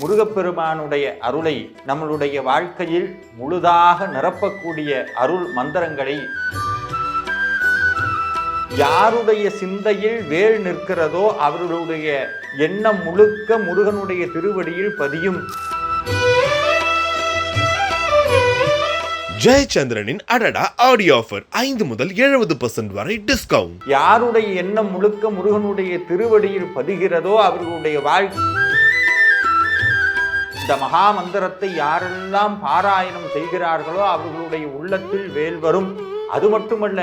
முருகப்பெருமானுடைய அருளை நம்மளுடைய வாழ்க்கையில் முழுதாக நிரப்பக்கூடிய அருள் மந்திரங்களை யாருடைய சிந்தையில் வேல் நிற்கிறதோ அவர்களுடைய எண்ணம் முழுக்க முருகனுடைய திருவடியில் பதியும். ஜெயச்சந்திரனின் அடடா ஆடியோ ஆஃபர் ஐந்து முதல் எழுபது பர்சன்ட் வரை டிஸ்கவுண்ட் யாருடைய எண்ணம் முழுக்க முருகனுடைய திருவடியில் பதிகிறதோ அவர்களுடைய வாழ்க்கை இந்த மகா மந்திரத்தை யாரெல்லாம் பாராயணம் செய்கிறார்களோ அவர்களுடைய உள்ளத்தில் வேல் வரும். அது மட்டுமல்ல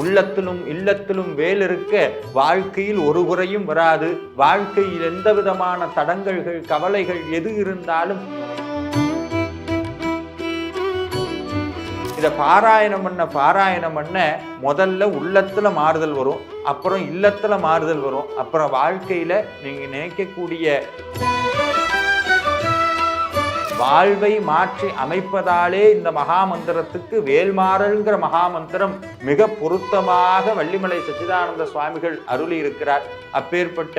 உள்ளத்திலும் இல்லத்திலும் வேல் இருக்க வாழ்க்கையில் ஒரு குறையும் வராது. வாழ்க்கையில் எந்த விதமான தடங்கல்கள் கவலைகள் எது இருந்தாலும் இதை பாராயணம் பண்ண பாராயணம் பண்ண முதல்ல உள்ளத்தில் மாறுதல் வரும் அப்புறம் இல்லத்தில் மாறுதல் வரும் அப்புறம் வாழ்க்கையில் நீங்கள் நினைக்கக்கூடிய வாழ்வை மாற்றி அமைப்பதாலே இந்த மகாமந்திரத்துக்கு வேல்மாறல்ங்கிற மகாமந்திரம் மிக பொருத்தமாக வள்ளிமலை சச்சிதானந்த சுவாமிகள் அருளி இருக்கிறார் அப்பேற்பட்ட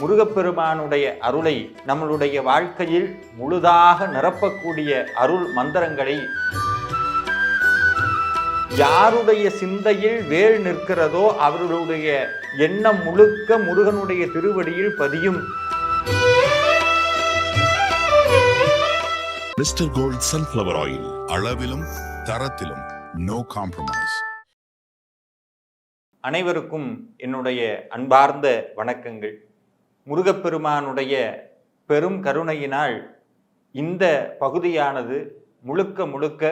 முருகப்பெருமானுடைய அருளை நம்மளுடைய வாழ்க்கையில் முழுதாக நிரப்பக்கூடிய அருள் மந்திரங்களை யாருடைய சிந்தையில் வேல் நிற்கிறதோ அவர்களுடைய எண்ணம் முழுக்க முருகனுடைய திருவடியில் பதியும். மிஸ்டர் கோல்ட் சன்ஃப்ளவர் ஆயில் அளவிலும் தரத்திலும் நோ காம்ப்ரமைஸ் அனைவருக்கும் என்னுடைய அன்பார்ந்த வணக்கங்கள். முருகப்பெருமானுடைய பெரும் கருணையினால் இந்த பகுதியானது முழுக்க முழுக்க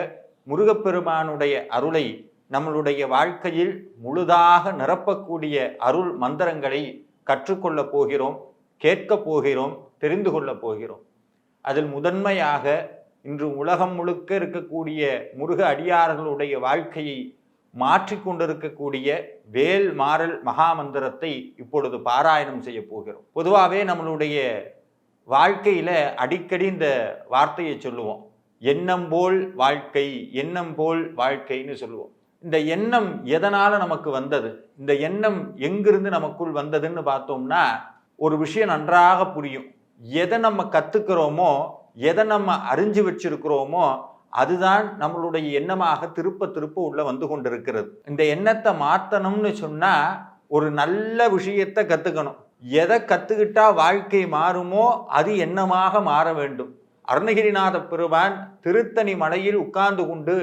முருகப்பெருமானுடைய அருளை நம்மளுடைய வாழ்க்கையில் முழுதாக நிரப்பக்கூடிய அருள் மந்திரங்களை கற்றுக்கொள்ளப் போகிறோம் கேட்கப் போகிறோம் தெரிந்து கொள்ளப் போகிறோம். அதில் முதன்மையாக இன்று உலகம் முழுக்க இருக்கக்கூடிய முருக அடியார்களுடைய வாழ்க்கையை மாற்றிக்கொண்டிருக்கக்கூடிய வேல் மாறல் மகாமந்திரத்தை இப்பொழுது பாராயணம் செய்ய போகிறோம். பொதுவாகவே நம்மளுடைய வாழ்க்கையில் அடிக்கடி இந்த வார்த்தையை சொல்லுவோம். எண்ணம் போல் வாழ்க்கை எண்ணம் போல் வாழ்க்கைன்னு சொல்லுவோம். இந்த எண்ணம் எதனால் நமக்கு வந்தது? இந்த எண்ணம் எங்கிருந்து நமக்குள் வந்ததுன்னு பார்த்தோம்னா ஒரு விஷயம் நன்றாக புரியும். எதை நம்ம கற்றுக்கிறோமோ எதை நம்ம அறிஞ்சு வச்சிருக்கிறோமோ அதுதான் நம்மளுடைய எண்ணமாக திருப்ப திருப்ப உள்ள வந்து கொண்டிருக்கிறது. இந்த எண்ணத்தை மாற்றணும்னு சொன்னா ஒரு நல்ல விஷயத்தை கத்துக்கணும். எதை கத்துக்கிட்டா வாழ்க்கை மாறுமோ அது எண்ணமாக மாற வேண்டும். அருணகிரிநாத பெருமான் திருத்தணி மலையில் உட்கார்ந்து கொண்டு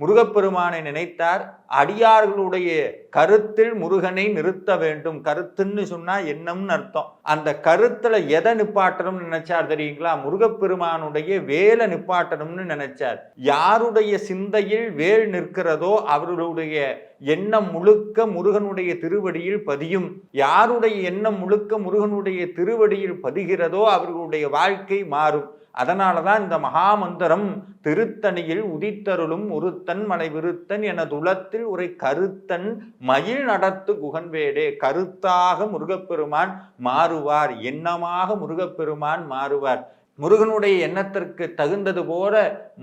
முருகப்பெருமானை நினைத்தார். அடியார்களுடைய கருத்தில் முருகனை நிறுத்த வேண்டும். கருத்துன்னு சொன்னா என்னம்னு அர்த்தம். அந்த கருத்துல எதை நிப்பாட்டணும்னு நினைச்சார் தெரியுங்களா? முருகப்பெருமானுடைய வேலை நிப்பாட்டணும்னு நினைச்சார். யாருடைய சிந்தையில் வேல் நிற்கிறதோ அவர்களுடைய எண்ணம் முழுக்க முருகனுடைய திருவடியில் பதியும். யாருடைய எண்ணம் முழுக்க முருகனுடைய திருவடியில் பதிகிறதோ அவர்களுடைய வாழ்க்கை மாறும். அதனால தான் இந்த மகாமந்திரம் திருத்தணியில் உதித்தருளும் ஒருத்தன் மலை விருத்தன் என துளத்தில் ஒரு கருத்தன் மயில் நடத்து குகன்வேடே. கருத்தாக முருகப்பெருமான் மாறுவார். எண்ணமாக முருகப்பெருமான் மாறுவார். முருகனுடைய எண்ணத்திற்கு தகுந்தது போல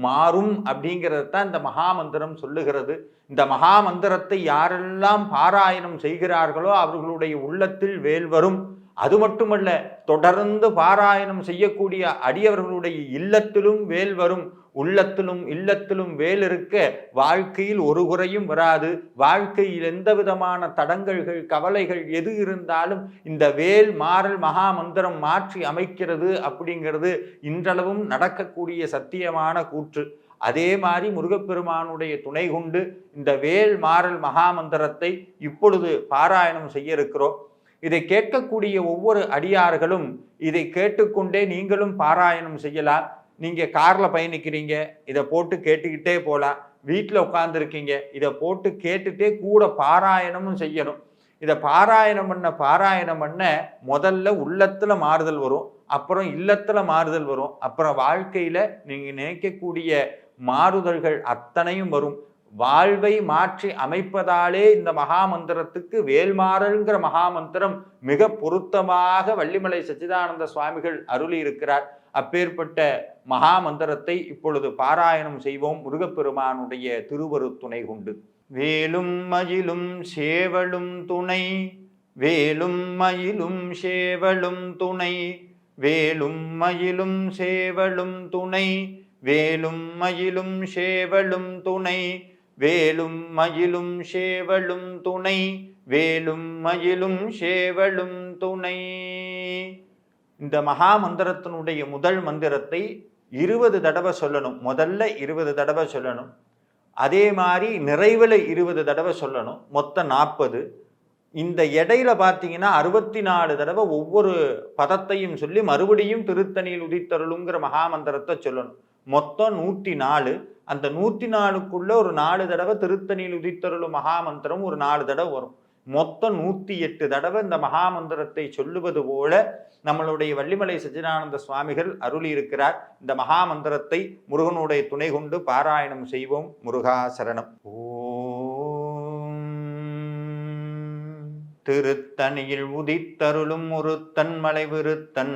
மாறும் அப்படிங்கிறது தான் இந்த மகாமந்திரம் சொல்லுகிறது. இந்த மகாமந்திரத்தை யாரெல்லாம் பாராயணம் செய்கிறார்களோ அவர்களுடைய உள்ளத்தில் வேல் வரும். அது மட்டுமல்ல தொடர்ந்து பாராயணம் செய்யக்கூடிய அடியவர்களுடைய இல்லத்திலும் வேல் வரும் உள்ளத்திலும் இல்லத்திலும் வேல் இருக்க வாழ்க்கையில் ஒரு குறையும் வராது. வாழ்க்கையில் எந்த விதமான தடங்கல்கள் கவலைகள் எது இருந்தாலும் இந்த வேல் மாறல் மகா மந்திரம் மாற்றி அமைக்கிறது அப்படிங்கிறது இன்றளவும் நடக்கக்கூடிய சத்தியமான கூற்று. அதே மாதிரி முருகப்பெருமானுடைய துணை கொண்டு இந்த வேல் மாறல் மகா மந்திரத்தை இப்பொழுது பாராயணம் செய்ய இருக்கிறோம். இதை கேட்கக்கூடிய ஒவ்வொரு அடியார்களும் இதை கேட்டுக்கொண்டே நீங்களும் பாராயணம் செய்யலாம் நீங்கள் காரில் பயணிக்கிறீங்க இதை போட்டு கேட்டுக்கிட்டே போகலாம் வீட்டில் உட்காந்துருக்கீங்க இதை போட்டு கேட்டுட்டே கூட பாராயணமும் செய்யணும். இதை பாராயணம் பண்ண பாராயணம் பண்ண முதல்ல உள்ளத்தில் மாறுதல் வரும் அப்புறம் இல்லத்தில் மாறுதல் வரும். அப்புறம் வாழ்க்கையில் நீங்கள் நினைக்கக்கூடிய மாறுதல்கள் அத்தனையும் வரும். வாழ்வை மாற்றி அமைப்பதாலே இந்த மகாமந்திரத்துக்கு வேல்மாறல்ங்கிற மகாமந்திரம் மிக பொருத்தமாக வள்ளிமலை சச்சிதானந்த சுவாமிகள் அருளி இருக்கிறார் அப்பேற்பட்ட மகாமந்திரத்தை இப்பொழுது பாராயணம் செய்வோம். முருகப்பெருமானுடைய திருவரு துணை கொண்டு. வேலும் மயிலும் சேவலும் துணை வேலும் மயிலும் சேவலும் துணை வேலும் மயிலும் சேவலும் துணை வேலும் மயிலும் சேவலும் துணை வேலும் மயிலும் சேவலும் துணை வேலும் மயிலும் சேவலும் துணை. இந்த மகா மந்திரத்தினுடைய முதல் மந்திரத்தை இருபது தடவை சொல்லணும். முதல்ல இருபது தடவை சொல்லணும். அதே மாதிரி நிறைவில் இருபது தடவை சொல்லணும். மொத்தம் நாற்பது. இந்த இடையில பார்த்தீங்கன்னா அறுபத்தி நாலு தடவை ஒவ்வொரு பதத்தையும் சொல்லி மறுபடியும் திருத்தணியில் உதித்தருளுங்கிற மகாமந்திரத்தை சொல்லணும். மொத்தம் நூற்றி நாலு அந்த நூற்றி நாலுக்குள்ளே ஒரு நாலு தடவை திருத்தணியில் உதித்தருளும் மகாமந்திரம் ஒரு நாலு தடவை வரும். மொத்தம் நூற்றி எட்டு தடவை இந்த மகாமந்திரத்தை சொல்லுவது போல நம்மளுடைய வள்ளிமலை சச்சிதானந்த சுவாமிகள் அருளி இருக்கிறார் இந்த மகாமந்திரத்தை முருகனுடைய துணை கொண்டு பாராயணம் செய்வோம். முருகாசரணம் ஓம். திருத்தணியில் உதித்தருளும் ஒரு தன்மலை விருத்தன்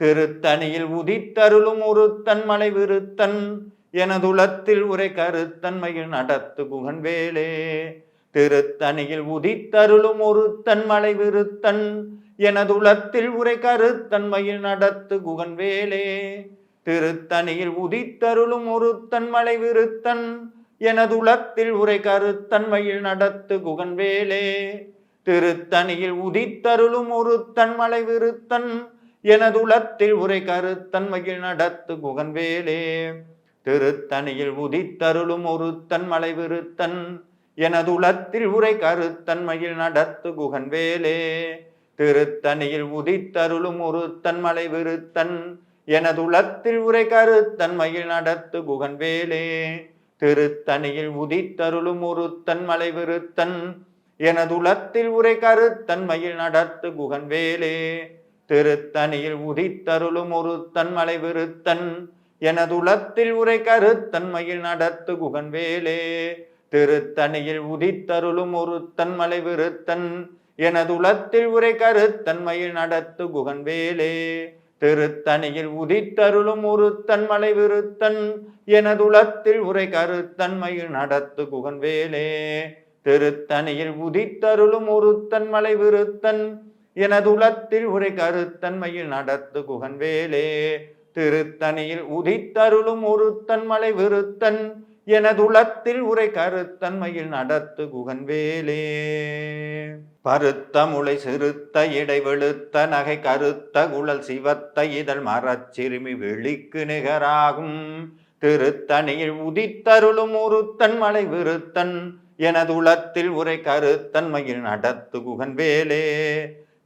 திருத்தணியில் உதித்தருளும் ஒருத்தன் மலை விருத்தன் எனதுலத்தில் உரை கருத்தன்மையில் நடத்து குகன்வேலே திருத்தணியில் உதித்தருளும் ஒருத்தன் மலை விருத்தன் எனதுலத்தில் உரை கருத்தன்மையில் நடத்து குகன்வேலே திருத்தணியில் உதித்தருளும் ஒருத்தன் மலை விருத்தன் எனதுலத்தில் உரை கருத்தன்மையில் நடத்து குகன்வேலே திருத்தணியில் உதித்தருளும் ஒருத்தன் மலை விருத்தன் எனதுளத்தில் உரை கருத்தன்மையில் நடத்து குகன்வேலே. திருத்தணியில் உதித்தருளும் ஒரு தன்மலை விருத்தன். எனதுளத்தில் உரை கருத்தன்மையில் நடத்து குகன்வேலே. திருத்தணியில் உதித்தருளும் ஒரு தன்மலை விருத்தன். எனதுளத்தில் உரை கருத்தன்மையில் நடத்து குகன்வேலே. திருத்தணியில் உதித்தருளும் ஒரு தன்மலை விருத்தன். எனதுளத்தில் உரை கருத்தன்மையில் நடத்து குகன்வேலே. திருத்தணியில் உதித்தருளும் ஒரு தன்மலை விருத்தன் எனதுலத்தில் உரை கருத்தன்மையில் நடத்து குகன்வேலே. திருத்தணியில் உதித்தருளும் ஒரு தன்மலை விருத்தன் எனதுலத்தில் உரை கருத்தன்மையில் நடத்து குகன்வேலே. திருத்தணியில் உதித்தருளும் ஒரு தன்மலை விருத்தன் எனதுலத்தில் உரை கருத்தன்மையில் நடத்து குகன்வேலே. திருத்தணியில் உதித்தருளும் ஒரு தன்மலை விருத்தன் எனதுளத்தில் உரை கருத்தன்மையில் நடத்து குகன் வேலே திருத்தணியில் உதித்தருளும் ஒரு மலை விருத்தன். எனதுளத்தில் உரை கருத்தன்மையில் நடத்து குகன் வேலே பருத்த முளை சிறுத்த இடை வெளுத்த நகை கருத்த குழல் சிவத்த இதழ் மரச்சிறுமி வெளிக்கு நிகராகும். திருத்தணியில் உதித்தருளும் உருத்தன் மலை விருத்தன். எனதுளத்தில் உரை கருத்தன்மையில் நடத்து குகன் வேலே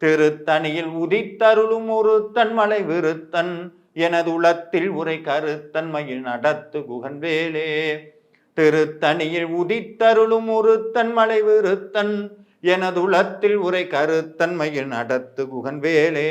திருத்தணியில் உதித்தருளும் ஒரு தன்மலை விருத்தன் எனதுளத்தில் உரை கருத்தன்மையில் நடத்து குகன்வேலே. திருத்தணியில் உதித்தருளும் ஒரு தன்மலை விருத்தன் எனதுளத்தில் உரை கருத்தன்மையில் நடத்து குகன் வேலே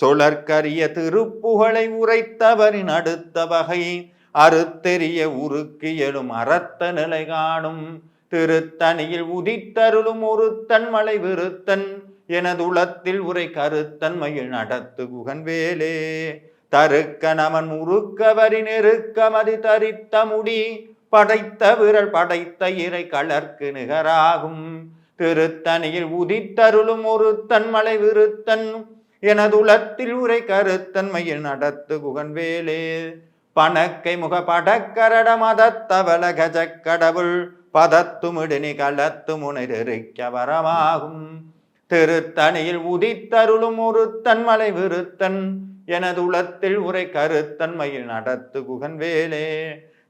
சொலற்கரிய திருப்புகழை உரைத்தவரின் அடுத்த வகை அறுத்தெரிய உருக்கியலும் அறத்த நிலை காணும். திருத்தணியில் உதித்தருளும் ஒரு தன்மலை விருத்தன் எனது உளத்தில் உரை கருத்தன்மையில் நடத்து குகன்வேலே. தருக்க நமன் முறுக்கவரி நெருக்க மதி தரித்த முடி. படைத்த விரல் படைத்த இறை கலர்க்கு நிகராகும். திருத்தணியில் உதித்தருளும் ஒரு தன்மலை விருத்தன். எனது உளத்தில் உரை கருத்தன்மையில் நடத்து குகன்வேலே. பணக்கை முக படக்கரட மதத்தவல கஜக்கடவுள் கடவுள். பதத்துமிடினி களத்து முனைறிக்க வரமாகும். திருத்தணியில் உதித்தருளும் ஒரு தன்மலை விருத்தன் எனது உளத்தில் உரை கருத்தன்மையில் நடத்து குகன் வேலே.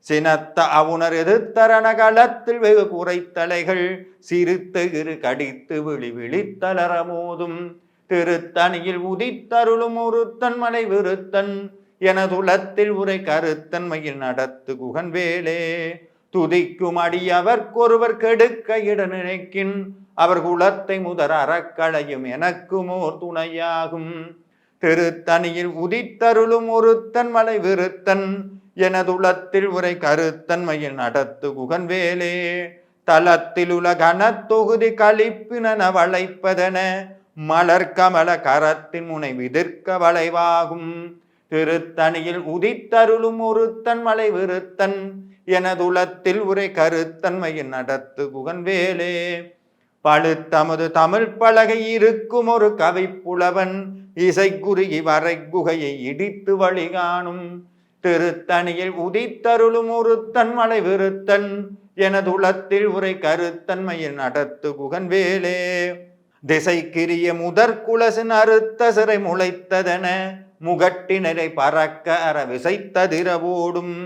சினத்த அவுணர் எதிர்த்தரண களத்தில் வெகு குறைத்தலைகள் சிரித்து இரு கடித்து விழி விழித்தளர மோதும். திருத்தணியில் உதித்தருளும் ஒருத்தன் மலை விருத்தன் எனதுளத்தில் உரை கருத்தன்மையில் நடத்து குகன் வேலே. துதிக்கும் அடியவர்க்கொருவர் கெடுக்க இட நினைக்கின் அவர் குலத்தை முதற் அறக்களையும் எனக்குமோர் துணையாகும். திருத்தணியில் உதித்தருளும் ஒருத்தன் மலை விருத்தன் எனதுளத்தில் உரை கருத்தன்மையில் நடத்து குகன்வேலே தலத்தில் உலகன தொகுதி கழிப்பினன வளைப்பதென மலர் கமல கரத்தின் முனை விதிர்க்க வளைவாகும். திருத்தணியில் உதித்தருளும் ஒருத்தன் மலை விருத்தன் எனதுளத்தில் உரை கருத்தன்மையில் நடத்து குகன்வேலே பழுத்தமது தமிழ் பலகை இருக்கும் ஒரு கவிப்புலவன் இசைக்குறுகி வரை குகையை இடித்து வழி காணும். திருத்தணியில் உதித்தருளும் ஒருத்தன் மலை விருத்தன் எனதுளத்தில் உரை கருத்தன்மையில் நடத்து குகன்வேலே திசைக்கிரிய முதற் குலசின் அறுத்த சிறை முளைத்ததென முகட்டினரை பறக்க அற விசைத்ததிரவோடும்.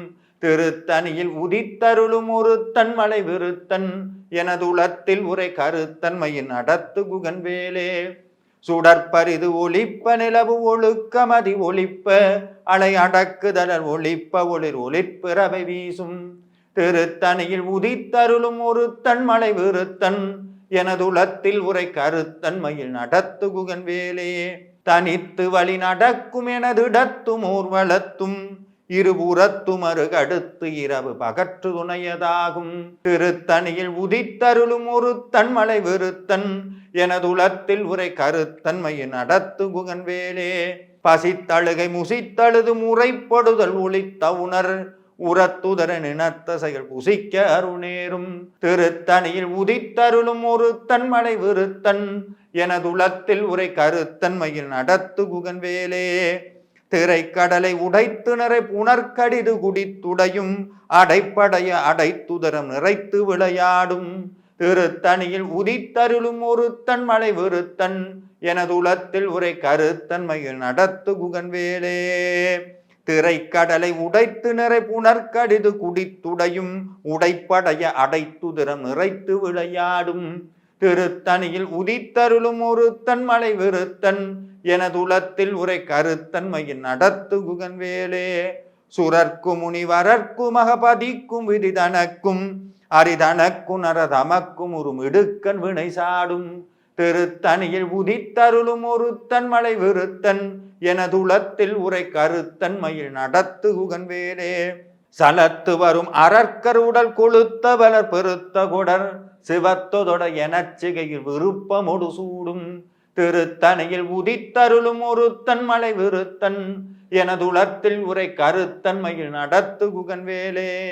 திருத்தணியில் உதித்தருளும் ஒருத்தன் மலை விருத்தன் எனதுளத்தில் உரை கருத்தன்மையின் நடத்து குகன்வேலே சுடற்பரிது ஒளிப்ப நிலவு ஒழுக்கமதி ஒளிப்ப அலை அடக்குதலர் ஒளிப்ப ஒளிர் ஒளிர்பிறவை வீசும். திருத்தணியில் உதித்தருளும் ஒருத்தன் மலை விருத்தன் எனதுளத்தில் உரை கருத்தன்மையில் நடத்து குகன் வேலே. தனித்து வழி நடக்கும் எனது இடத்தும் ஊர்வலத்தும் இருபுறத்தும் அருகடுத்து இரவு பகற்று துணையதாகும் திருத்தணியில் உதித்தருளும் ஒரு தன்மலை விருத்தன் எனதுளத்தில் உரை கருத்தன்மையின் நடத்து குகன்வேலே பசித்தழுகை முசித்தழுது முறைப்படுதல் ஒளித்த உணர் உரத்துதர நினத்தசைகள் புசிக்க அருணேரும் திருத்தணியில் உதித்தருளும் ஒரு தன்மலை விருத்தன் எனதுளத்தில் உரை கருத்தன்மையில் நடத்து குகன்வேலே திரைக்கடலை உடைத்து நிறை புனர்கடிது குடித்துடையும் அடைப்படைய அடைத்துதரம் நிறைத்து விளையாடும். திருத்தணியில் உதித்தருளும் ஒருத்தன் மலை விருத்தன் எனதுளத்தில் உரை கருத்தன்மையில் நடத்து குகன்வேலே. திரைக்கடலை உடைத்து நிறை புணர்கடிது குடித்துடையும் உடைப்படைய அடைத்துதிரம் நிறைத்து விளையாடும். திருத்தணியில் உதித்தருளும் ஒரு தன்மலை விருத்தன் எனதுளத்தில் உரை கருத்தன்மையின் நடத்து குகன்வேலே. சுரர்க்கு முனிவரர்க்கும் மகபதிக்கும் விதி தனக்கும் அரிதனக்கும் நரதமக்கும் ஒரு மிடுக்கன் வினை சாடும். திருத்தணியில் உதித்தருளும் ஒரு தன்மலை விருத்தன் எனதுளத்தில் உரை கருத்தன்மையில் நடத்து குகன்வேலே. சலத்து வரும் அரற்கர் உடல் கொளுத்த வளர் பெருத்த குடர் சிவத்தொதொட எனச்சிகையில் விருப்பமொடு சூடும். திருத்தணையில் உதித்தருளும் ஒருத்தன் மலை விருத்தன். எனதுளத்தில் உரை கருத்தன்மையில் நடத்து குகன்வேலே.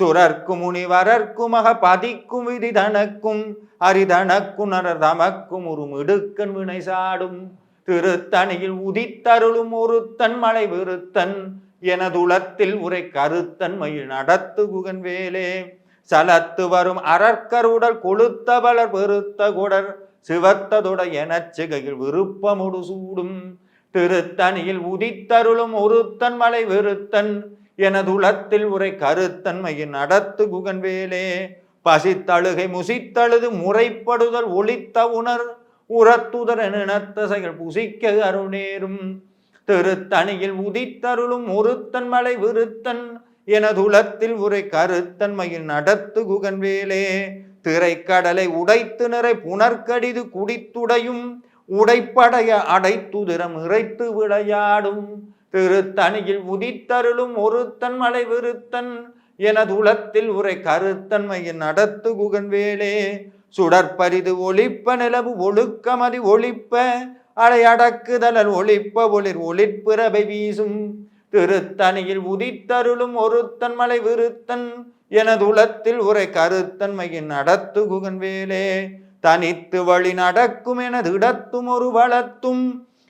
வேலே முனிவரர்க்கும் மக பதிக்கும் விதி தனக்கும் அரிதனக்கும் நரர் தமக்கும் ஒரு மிடுக்கன் வினை சாடும். திருத்தணியில் உதித்தருளும் ஒருத்தன் மலை விருத்தன். எனதுளத்தில் உரை கருத்தன்மையில் நடத்து குகன்வேலே. சலத்து வரும் அரற்கருடல் கொளுத்த வளர் பெருத்த குடர் சிவத்ததொட எனச்சிகையில் விருப்பமுடு சூடும். திருத்தணியில் உதித்தருளும் ஒருத்தன் மலை வெறுத்தன் எனதுளத்தில் உரை கருத்தன்மையின் நடத்து குகன்வேலே. பசித்தழுகை முசித்தழுது முறைப்படுதல் ஒளித்த உணர் உரத்துதர் நினத்தசைகள் செயல் புசிக்க அருணேரும் திருத்தணியில் உதித்தருளும் ஒருத்தன் மலை விருத்தன் எனதுளத்தில் உரை கருத்தன்மையில் நடத்து குகன்வேலே. திரைக்கடலை உடைத்து நிறை புனர்கடிது குடித்துடையும். உடைப்படைய அடைத்துதிரம் இறைத்து விளையாடும். திருத்தணியில் உதித்தருளும் ஒருத்தன் மலை விருத்தன். எனதுளத்தில் உரை கருத்தன்மையின் நடத்து குகன்வேலே. சுடற்பரிது ஒளிப்ப நிலவு ஒழுக்கமதி ஒளிப்ப அலையடக்குதலன் ஒளிப்ப ஒளிர் ஒளிர்பிறவை வீசும். திருத்தணியில் உதித்தருளும் ஒருத்தன் மலை விருத்தன் எனது உளத்தில் உரை கருத்தன்மையின் நடத்து குகன்வேலே தனித்து வழி நடக்கும் எனது இடத்தும் ஒரு வளத்தும்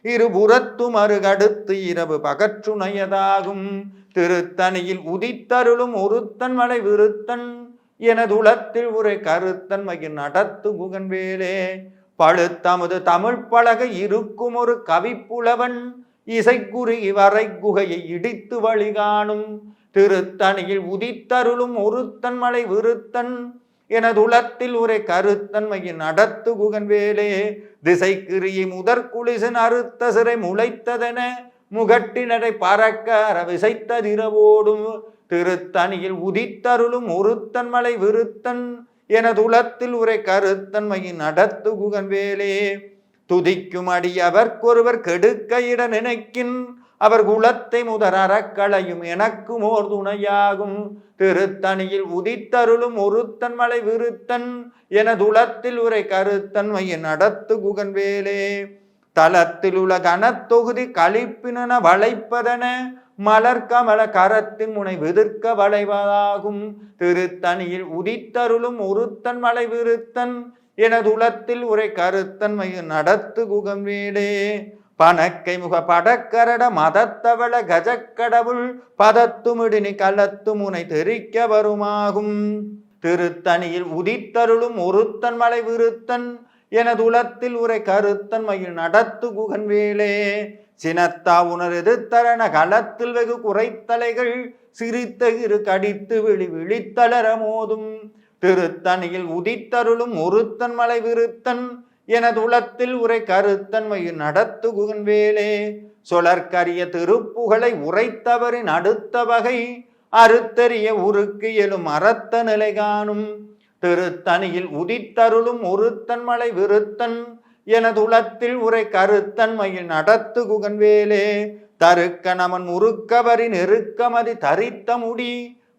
இருபுறத்தும் அருகடுத்து இரவு பகற்றுணையதாகும். திருத்தணியில் உதித்தருளும் ஒருத்தன் மலை விருத்தன் எனதுளத்தில் உரை கருத்தன்மையின் நடத்து குகன்வேலே பழுத்தமது தமிழ் பழக இருக்கும் ஒரு கவிப்புலவன் இசைக்குறி வரை குகையை இடித்து வழி காணும் திருத்தணியில் உதித்தருளும் ஒருத்தன் மலை விருத்தன். எனதுளத்தில் உரை கருத்தன்மையின் நடத்து குகன் வேலே திசைக்கிரியை முதற் குளிசன் அறுத்த சிறை முளைத்ததென முகட்டினரை பறக்க அரவிசைத்ததிரவோடும் திருத்தணியில் உதித்தருளும் ஒருத்தன் மலை விருத்தன். எனதுளத்தில் உரை கருத்தன்மையின் நடத்து குகன் வேலே துதிக்கும் அடியவர்க்கொருவர் கெடுக்க இட நினைக்கின். அவர் குலத்தை முதற் அறக்களையும் எனக்கும் ஓர் துணையாகும். திருத்தணியில் உதித்தருளும் ஒருத்தன் மலை விருத்தன். எனதுலத்தில் உரை கருத்தன்மையின் நடத்து குகன்வேலே. தலத்தில் உள்ள கனத்தொகுதி கழிப்பினன வளைப்பதன. மலர் கமல கரத்தின் முனை விதிர்க்க வளைவதாகும். திருத்தணியில் உதித்தருளும் ஒருத்தன் மலை விருத்தன். எனதுளத்தில் உரை கருத்தன்மையின் நடத்து குகம் வீடே பணக்கை முக படக்கரட மதத்தவள கஜக்கடவுள் பதத்துமிடினி கலத்து முனை தெரிக்க வருமாகும். திருத்தணியில் உதித்தருளும் ஒருத்தன் மலை விருத்தன் எனதுளத்தில் உரை கருத்தன் மயில் நடத்து குகன் வேலே சினத்தா உணர் எதிர்த்தரண களத்தில் வெகு குறைத்தலைகள் சிரித்த இரு கடித்து விழி விழித்தளர மோதும். திருத்தணியில் உதித்தருளும் ஒருத்தன் மலை விருத்தன் எனது உளத்தில் உரை கருத்தன்மையில் நடத்து குகன் வேலே. சொலற்கரிய திருப்புகளை உரைத்தவரின் அடுத்த வகை அறுத்தறிய உருக்கு எழும் அறத்த நிலை காணும். திருத்தணியில் உதித்தருளும் ஒருத்தன் மலை விருத்தன் எனது உளத்தில் உரை கருத்தன்மையில் நடத்து குகன் வேலே. தருக்க நமன் உருக்கவரின் நெருக்கமதி தரித்த முடி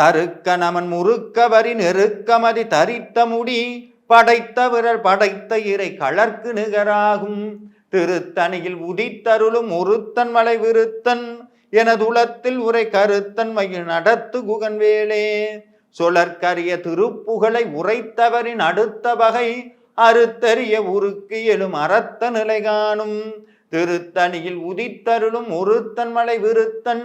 தருக்க நமன் முறுக்க வரி நெருக்கமதி தரித்த முடி படைத்த விரல் படைத்த இறை களர்க்கு நிகராகும். திருத்தணியில் உதித்தருளும் ஒருத்தன் மலை விருத்தன் எனதுலத்தில் உரை கருத்தன் மயில் நடத்து குகன் வேலே சொலற்கரிய திருப்புகழை உரைத்தவரின் அடுத்த வகை அறுத்தறிய உருக்கு எழும் அறத்த நிலை காணும். திருத்தணியில் உதித்தருளும் ஒருத்தன் மலை விருத்தன்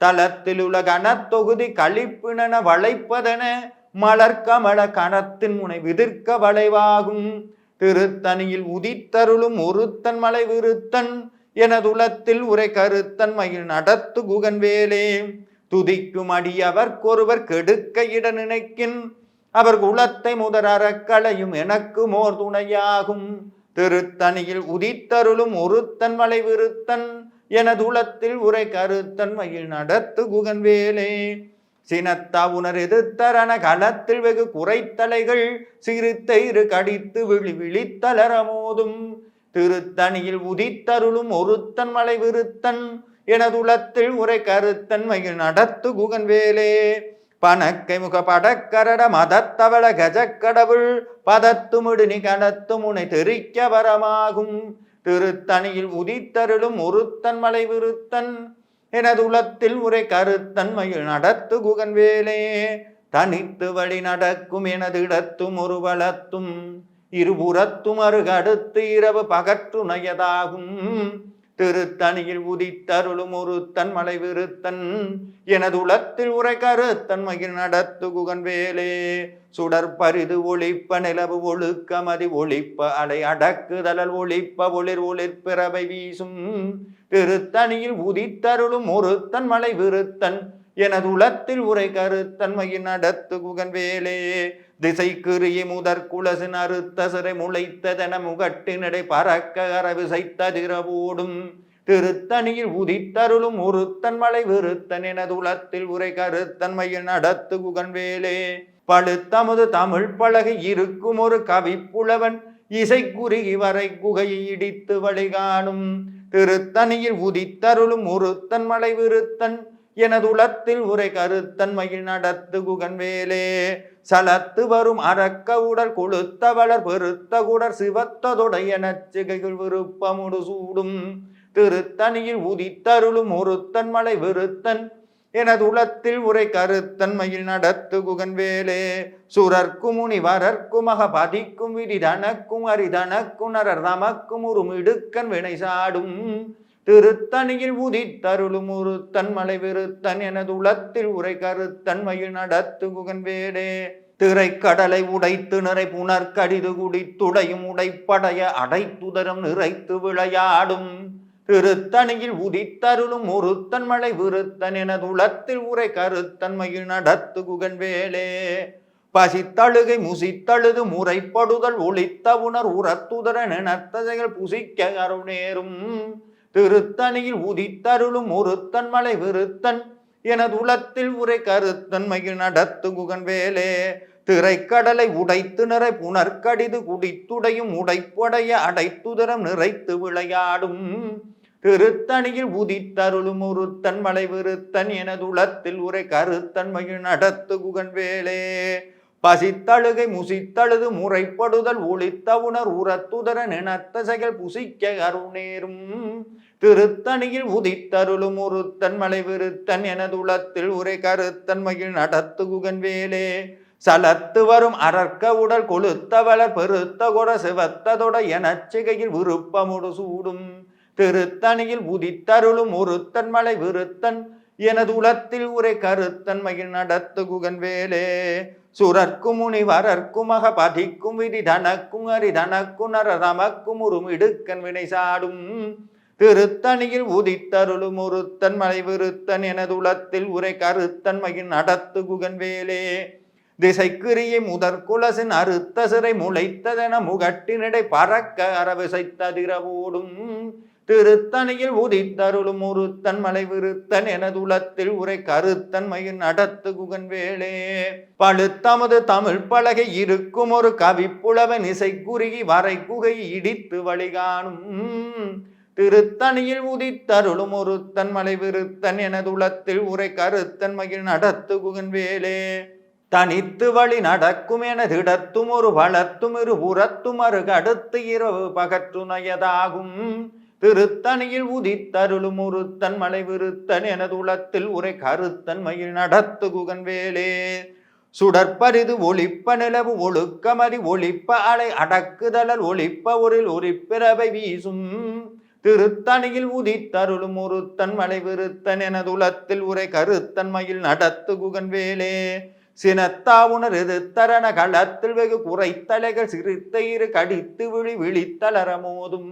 வேலே தளத்தில் கனத்தொகுதி கழிப்பினன வளைப்பதன மலர் கமல கணத்தின் முனை விதிர்க்க வளைவாகும். திருத்தணியில் உதித்தருளும் ஒருத்தன் மலை விருத்தன் எனதுலத்தில் உரை கருத்தன் மயில் நடத்து குகன் வேலே. துதிக்கும் அடியவர்க்கொருவர் கெடுக்க இட நினைக்கின். அவர் குலத்தை முதற் அறக்களையும் எனக்கு மோர் துணையாகும். திருத்தணியில் உதித்தருளும் ஒருத்தன் மலை விருத்தன் எனதுளத்தில் உரை கருத்தன்மையில் நடத்து குகன் வேலே சினத்தா உணர் எதிர்த்தரண களத்தில் வெகு குறைத்தலைகள் சிறுத்தை இரு கடித்து விழி விழித்தளர மோதும். திருத்தணியில் உதித்தருளும் ஒருத்தன் மலை விருத்தன் எனதுளத்தில் உரை கருத்தன்மையில் நடத்து குகன் வேலே பணக்கை முக படக்கரட மதத்தவள கஜக்கடவுள் பதத்துமிடுனி கடத்து முனை தெரிக்க வரமாகும். திருத்தணியில் உதித்தருளும் ஒருத்தன் மலை விருத்தன். எனது உலத்தில் உரை கருத்தன்மையில் நடத்து குகன் வேலே தனித்து வழி நடக்கும் எனது இடத்தும் ஒரு வளத்தும். இருபுறத்தும் அருகடுத்து இரவு பகற்றுணையதாகும். திருத்தணியில் உதித்தருளும் ஒருத்தன் மலை விருத்தன். எனது உளத்தில் உரை கருத்தன்மையில் நடத்து குகன் சுடற்பரிது சுடர் ஒளிப்ப நிலவு ஒழுக்கமதி ஒளிப்ப அலை அடக்குதலல் ஒளிப்ப ஒளிர் ஒளிர் பிறவை வீசும். திருத்தணியில் உதித்தருளும் ஒருத்தன் மலை விருத்தன். எனது உளத்தில் உரை கருத்தன்மையின் நடத்து குகன் வேலே. திசை கிரிய முதற் குலசின் அறுத்த சிறை முளைத்ததென முகட்டினடை பறக்க அரவிசைத்ததிரவோடும் திருத்தணியில் உதித்தருளும் ஒருத்தன் மலை விருத்தன். எனது உளத்தில் உரை கருத்தன்மையில் நடத்து குகன்வேலே பழுத்தமது தமிழ் பழகி இருக்கும் ஒரு கவிப்புலவன் இசை குறுகி வரை குகையை இடித்து வழிகாணும் திருத்தணியில் உதித்தருளும் உருத்தன் மலை விருத்தன் எனது உலத்தில் உரை கருத்தன்மையில் நடத்து குகன் வேலே சலத்து வரும் அரக்க உடல் கொளுத்த வளர் பெருத்த குடர் சிவத்ததுடைய நச்சிகைகள் விருப்பமுடு சூடும். திருத்தணியில் உதித்தருளும் ஒருத்தன் மலை விருத்தன் எனது உளத்தில் உரை கருத்தன்மையில் நடத்து குகன்வேலே சுரர்க்கும் முனிவரர்க்கும் அகபதிக்கும் பதிக்கும் அரிதனக்கும் நரர் தமக்கும் உருமிடுக்கன் வினை சாடும். திருத்தணியில் உதித்தருளும் உருத்தன் மலை விருத்தன் எனது உளத்தில் உரை கருத்தன்மையில் நடத்து குகன்வேலே திரைக்கடலை உடைத்து நிறை புனர்கடிது குடித்துடையும் உடைப்படைய அடைத்துதரம் நிறைத்து விளையாடும். திருத்தணியில் உதித்தருளும் உருத்தன் மலை விருத்தன் எனது உளத்தில் உரை கருத்தன்மையில் நடத்து குகன் வேலே பசித்தழுகை முசித்தழுது முறைப்படுதல் ஒளித்த உணர் உரத்துதர நினத்ததைகள் புசிக்க அருணேரும் திருத்தணியில் உதித்தருளும் ஒருத்தன் மலை விருத்தன் எனது உளத்தில் உரை கருத்தன்மையில் நடத்து குகன் வேலே திரைக்கடலை உடைத்து நிறை புனர்கடிது குடித்துடையும் உடைப்புடைய அடைத்துதரம் நிறைத்து விளையாடும். திருத்தணியில் உதித்தருளும் உருத்தன் மலை விருத்தன் எனது உளத்தில் உரை கருத்தன்மையில் நடத்து குகன் வேலே பசித்தழுகை முசித்தழுது முறைப்படுதல் ஒளித்த உணர் உரத்துதர நினத்த செயல் புசிக்க அருணேரும் திருத்தணியில் உதித்தருளும் உருத்தன் மலை விருத்தன் எனது உளத்தில் உரை மகிழ் நடத்து குகன் வேலே சலத்து வரும் அரர்க்க உடல் கொளுத்தவளர் பெருத்த கொட சிவத்ததொட எனச்சிகையில் விருப்பமுடு சூடும். திருத்தணியில் உதித்தருளும் ஒருத்தன் மலை விருத்தன். எனது உளத்தில் உரை கருத்தன்மையில் நடத்து குகன் வேலே சுரர்க்கும் முனிவரர்க்கும் மக பதிக்கும் விதி தனக்கும் அரி தனக்கும் நர தமக்கும் ஒரு இடுக்கன் வினை சாடும். திருத்தணியில் உதித்தருளும் ஒருத்தன் மலை விருத்தன். எனது உளத்தில் உரை கருத்தன்மையில் நடத்து குகன் வேலே திசைக்குரியை முதற் குலசின் அறுத்த சிறை முளைத்ததென முகட்டினிடை பறக்க அரவிசைத்ததிரவோடும் திருத்தணியில் உதித்தருளும் உருத்தன் மலை விருத்தன் எனது உளத்தில் உரை கருத்தன்மையில் நடத்து குகன் வேளே பழுத்தமது தமிழ் பலகை இருக்கும் ஒரு கவிப்புலவன் இசை குறுகி வரை குகை இடித்து வழிகாணும். திருத்தணியில் உதித்தருளும் ஒருத்தன் மலை விருத்தன் எனது உளத்தில் உரை கருத்தன்மையில் நடத்து குகன்வேலே. தனித்து வழி நடக்கும் எனது இடத்தும் ஒரு வளத்தும் இரு உரத்தும் அருகடுத்து இரவு பகற்றுணையதாகும் திருத்தணியில் உதித்தருளும் உருத்தன் மலை விருத்தன் எனது உளத்தில் உரை கருத்தன் மயில் நடத்து குகன் வேலே சுடற்பரிது ஒளிப்ப நிலவு ஒழுக்கமறி ஒளிப்ப அலை அடக்குதலல் ஒளிப்ப ஒரில் ஒரிப்பிறவை வீசும். திருத்தணியில் உதித்தருளும் ஒருத்தன் மலை விருத்தன் எனது உளத்தில் உரை கருத்தன் மயில் நடத்து குகன் வேலே சினத்தாவுணர் எதிர்த்தரண களத்தில் வெகு குறைத்தலைகள் சிரித்த இரு கடித்து விழி விழித்தளர மோதும்.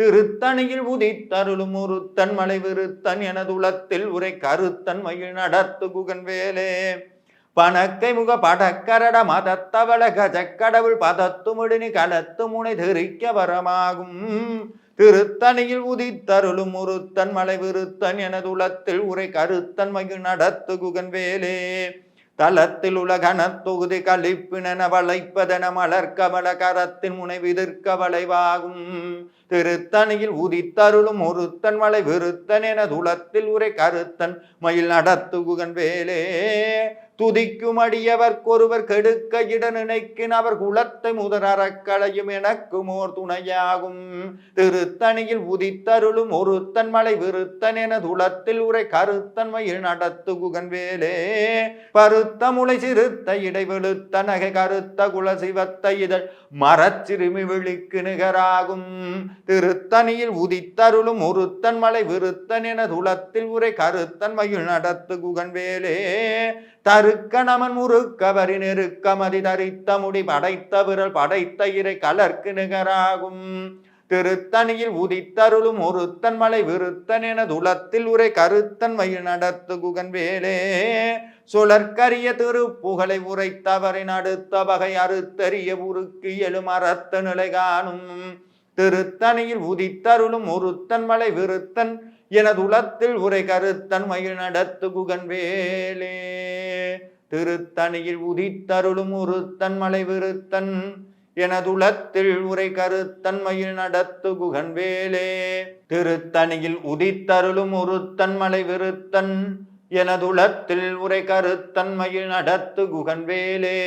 திருத்தணியில் உதித்தருளும் உருத்தன் மலை விருத்தன் எனது உளத்தில் உரை கருத்தன் மயில் நடத்து குகன் வேலே பணக்கை முக படக்கரட மதத்தவள கஜக்கடவுள் பதத்துமிடினி கலத்து முனை தெரிக்க வரமாகும். திருத்தணியில் உதித்தருளும் உருத்தன் மலை விருத்தன் எனது உளத்தில் உரை கருத்தன் மயில் நடத்து குகன் வேலே உலகன தொகுதி கழிப்பினன வளைப்பதன மலர் கமல கரத்தின் முனைவிதிர்க்க வளைவாகும். திருத்தணியில் உதித்தருளும் ஒருத்தன் மலை விருத்தன் என துளத்தில் உரை கருத்தன் மயில் நடத்துகுகன் வேலே. துதிக்கும் அடியவர்க்கொருவர் கெடுக்க இட நினைக்கின் அவர் குலத்தை முதற் அறக்களையும் எனக்கும் ஓர் துணையாகும். திருத்தணியில் உதித்தருளும் ஒருத்தன் மலை விருத்தன் என துளத்தில் உரை கருத்தன்மையில் நடத்து குகன் வேலே பருத்த முளை சிறுத்த இடைவெளுத்த நகை கருத்த குல சிவத்த இதழ் மரச்சிறுமி விழிக்கு நிகராகும். திருத்தணியில் உதித்தருளும் ஒருத்தன் மலை விருத்தன் என துளத்தில் உரை கருத்தன்மையில் நடத்து குகன் வேலே தருக்க நமன் முறுக்கவரி நெருக்கமதி தரித்த முடி படைத்த விரல் படைத்த இறை கலர்க்கு நிகராகும். திருத்தணியில் உதித்தருளும் ஒருத்தன் மலை விருத்தன் என துளத்தில் உரை கருத்தன் மயில் நடத்து குகன் வேலே. சுழற்கரிய திருப்புகழை உரைத்தவரின் அடுத்த வகை அறுத்தறிய உருக்கு எழும் அறத்த நிலை காணும். திருத்தணியில் உதித்தருளும் ஒருத்தன் மலை விருத்தன் எனது உளத்தில் உரை கருத்தன் மயில் நடத்து குகன் வேலே திருத்தணியில் உதித்தருளும் உருத்தன் மலை விருத்தன் எனதுளத்தில் உரை கருத்தன் மயில் நடத்து குகன் வேலே திருத்தணியில் உதித்தருளும் உருத்தன் மலை விருத்தன் எனதுளத்தில் உரை கருத்தன் மயில் நடத்து குகன் வேலே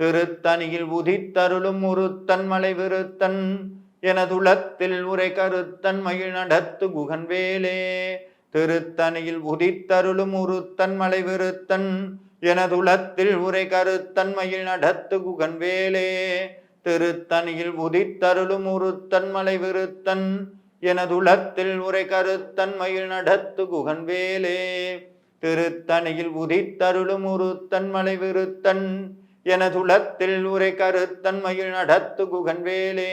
திருத்தணியில் உதித்தருளும் உருத்தன் மலை விருத்தன் எனதுளத்தில் உரை கருத்தன் மயில் நடத்து குகன் வேலே திருத்தணியில் உதித்தருளும் உருத்தன் மலை விருத்தன். எனதுளத்தில் உரை கருத்தன் மயில் நடத்து குகன் வேலே திருத்தணியில் உதித்தருளும் உருத்தன் மலை விருத்தன். எனதுளத்தில் உரை கருத்தன் மயில் நடத்து குகன் வேலே திருத்தணியில் உதித்தருளும் உருத்தன் மலை விருத்தன். எனதுளத்தில் உரை கருத்தன் மயில் நடத்து குகன் வேலே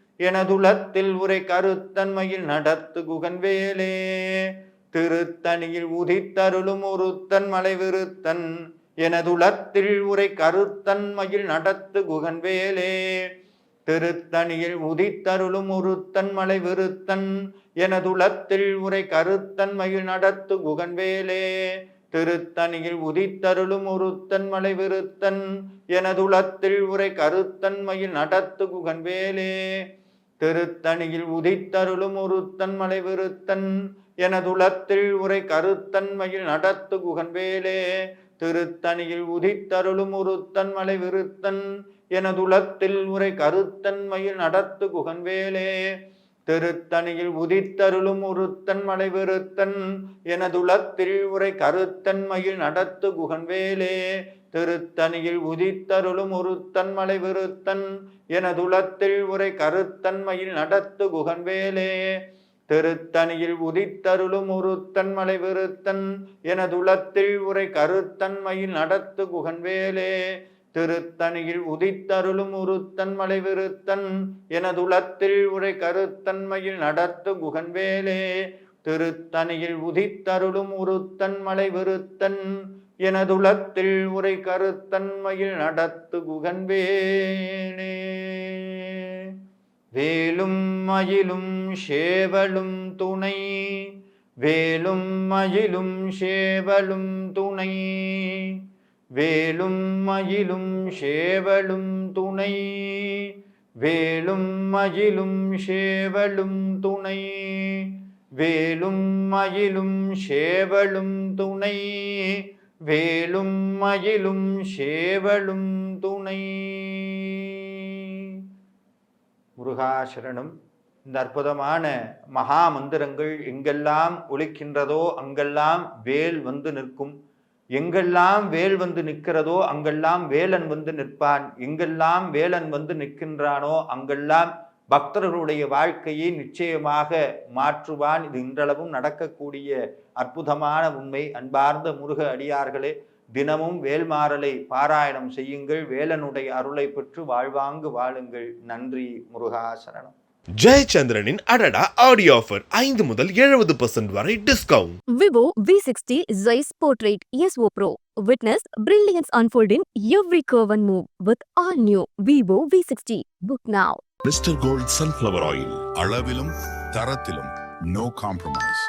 எனதுலத்தில் உரை கருத்தன்மையில் நடத்து குகன் வேலே திருத்தணியில் உதித்தருளும் ஒருத்தன் மலை விருத்தன் எனதுளத்தில் உரை கருத்தன்மையில் நடத்து குகன் வேலே திருத்தணியில் உதித்தருளும் ஒருத்தன் மலை விருத்தன் எனதுலத்தில் உரை கருத்தன்மையில் நடத்து குகன் வேலே திருத்தணியில் உதித்தருளும் ஒருத்தன் மலை விருத்தன் எனதுலத்தில் உரை கருத்தன்மையில் நடத்து குகன் வேலே திருத்தணியில் உதித்தருளும் ஒருத்தன் மலை விருத்தன் எனதுளத்தில் உரை கருத்தன்மையில் நடத்து குகன் வேலே திருத்தணியில் உதித்தருளும் ஒருத்தன் மலை விருத்தன் எனதுளத்தில் உரை கருத்தன்மையில் நடத்து குகன் வேலே திருத்தணியில் உதித்தருளும் ஒருத்தன் மலை விருத்தன் எனதுளத்தில் உரை கருத்தன்மையில் நடத்து குகன்வேலே. திருத்தணியில் உதித்தருளும் ஒருத்தன் மலை விருத்தன் எனதுளத்தில் உரை கருத்தன்மையில் நடத்து குகன்வேலே. திருத்தணியில் உதித்தருளும் ஒருத்தன் மலை விருத்தன் எனதுளத்தில் உரை கருத்தன்மையில் நடத்து குகன் வேலே திருத்தணியில் உதித்தருளும் உருத்தன் மலை விருத்தன் எனதுளத்தில் உரை கருத்தன்மையில் நடத்து குகன் வேலே திருத்தணியில் உதித்தருளும் உருத்தன் மலை விருத்தன் எனதுளத்தில் உரை கருத்தன்மையில் நடத்து குகன் வேலே வேலும் மயிலும் சேவலும் துணை. வேலும் மயிலும் சேவலும் துணை. வேலும் மயிலும் சேவலும் துணை. வேலும் மயிலும் சேவலும் துணை. வேலும் மயிலும் சேவலும் துணை. வேலும் மயிலும் சேவலும் துணை. முருகாசரணம் இந்த அற்புதமான மகா மந்திரங்கள் எங்கெல்லாம் ஒழிக்கின்றதோ அங்கெல்லாம் வேல் வந்து நிற்கும். எங்கெல்லாம் வேல் வந்து நிற்கிறதோ அங்கெல்லாம் வேலன் வந்து நிற்பான். எங்கெல்லாம் வேலன் வந்து நிற்கின்றானோ அங்கெல்லாம் பக்தர்களுடைய வாழ்க்கையை நிச்சயமாக மாற்றுவான். இது இன்றளவும் நடக்கக்கூடிய அற்புதமான உண்மை. அன்பார்ந்த முருக அடியார்களே தினமும் வேல்மாறலை பாராயணம் செய்யுங்கள். வேலனுடைய அருளை பெற்று வாழ்வாங்கு வாழுங்கள். நன்றி முருகாசரணம். ஜெயச்சந்திரனின் அடடா ஆடியோ ஆஃபர் ஐந்து முதல் எழுபது பர்சன்ட் வரை discount Vivo V60 Zeiss Portrait ESO Pro. Witness brilliance unfold in every curve and move with all new Vivo V60. Book now. Mister gold sunflower oil அளவிலும் தரத்திலும் நோ காம்ப்ரமைஸ்